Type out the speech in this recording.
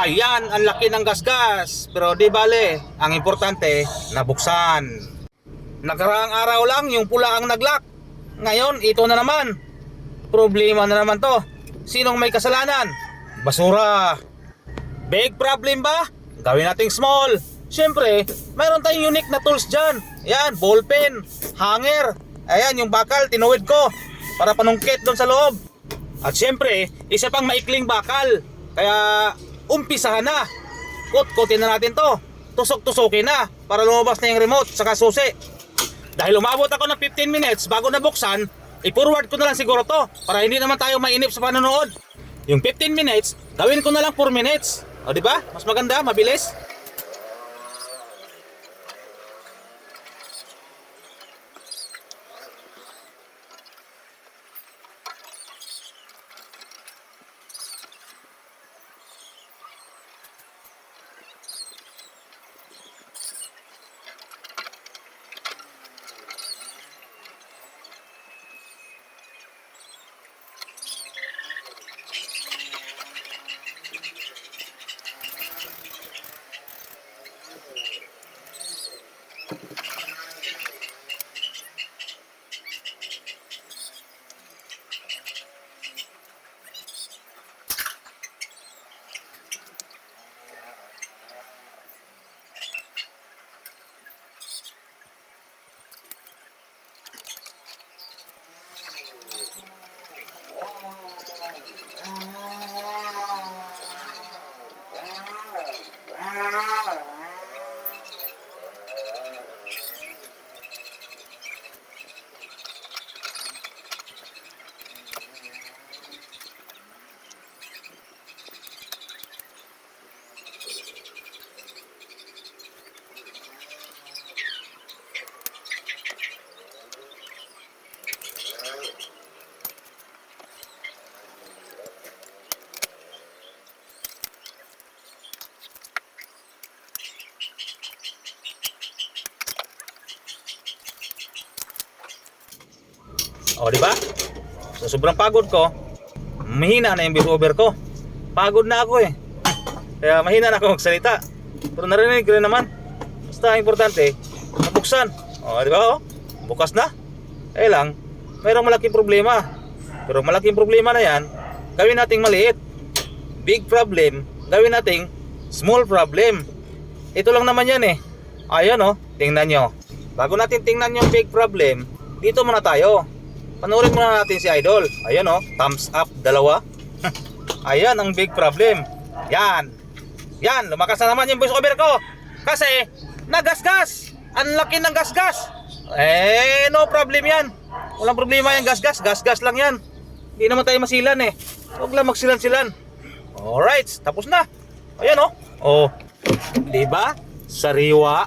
Ayan, ang laki ng gasgas. Pero di bale, ang importante, nabuksan. Nakaraang araw lang, yung pula ang naglock. Ngayon, ito na naman. Problema na naman to. Sinong may kasalanan? Basura. Big problem ba? Gawin nating small. Siyempre, mayroon tayong unique na tools dyan. Ayan, ballpen, hanger. Ayan, yung bakal, tinuwid ko. Para panungkit doon sa loob. At siyempre, isa pang maikling bakal. Kaya, umpisahan na. Kot-kotin na natin to. Tusok-tusokin na. Para lumabas na yung remote, saka susi. Dahil umabot ako ng 15 minutes bago nabuksan, i-forward ko na lang siguro to para hindi naman tayo mainip sa panonood. Yung 15 minutes, gawin ko na lang 4 minutes. O di ba? Mas maganda, mabilis. Ah, O, di ba? Sa sobrang pagod ko, mahina na yung voiceover ko. Pagod na ako eh. Kaya mahina na ako magsalita. Pero narinig ko rin naman. Basta importante, nabuksan. O, di ba? O, bukas na. Eh lang, mayroong malaking problema. Pero malaking problema na yan, gawin nating maliit. Big problem, gawin nating small problem. Ito lang naman yan eh. Ayun oh, tingnan nyo. Bago natin tingnan yung big problem, dito muna tayo. Panoorin muna natin si Idol. Ayan oh, thumbs up, dalawa. Ayan ang big problem. Yan. Yan, lumakas na naman yung voice over ko. Kasi, nagasgas. Ang laki ng gasgas. Eh, no problem yan. Walang problema yung gasgas. Gasgas lang yan. Hindi naman tayo masilan eh. Huwag lang magsilan-silan. Alright, tapos na. Ayan oh. Oh. Di ba? Sariwa.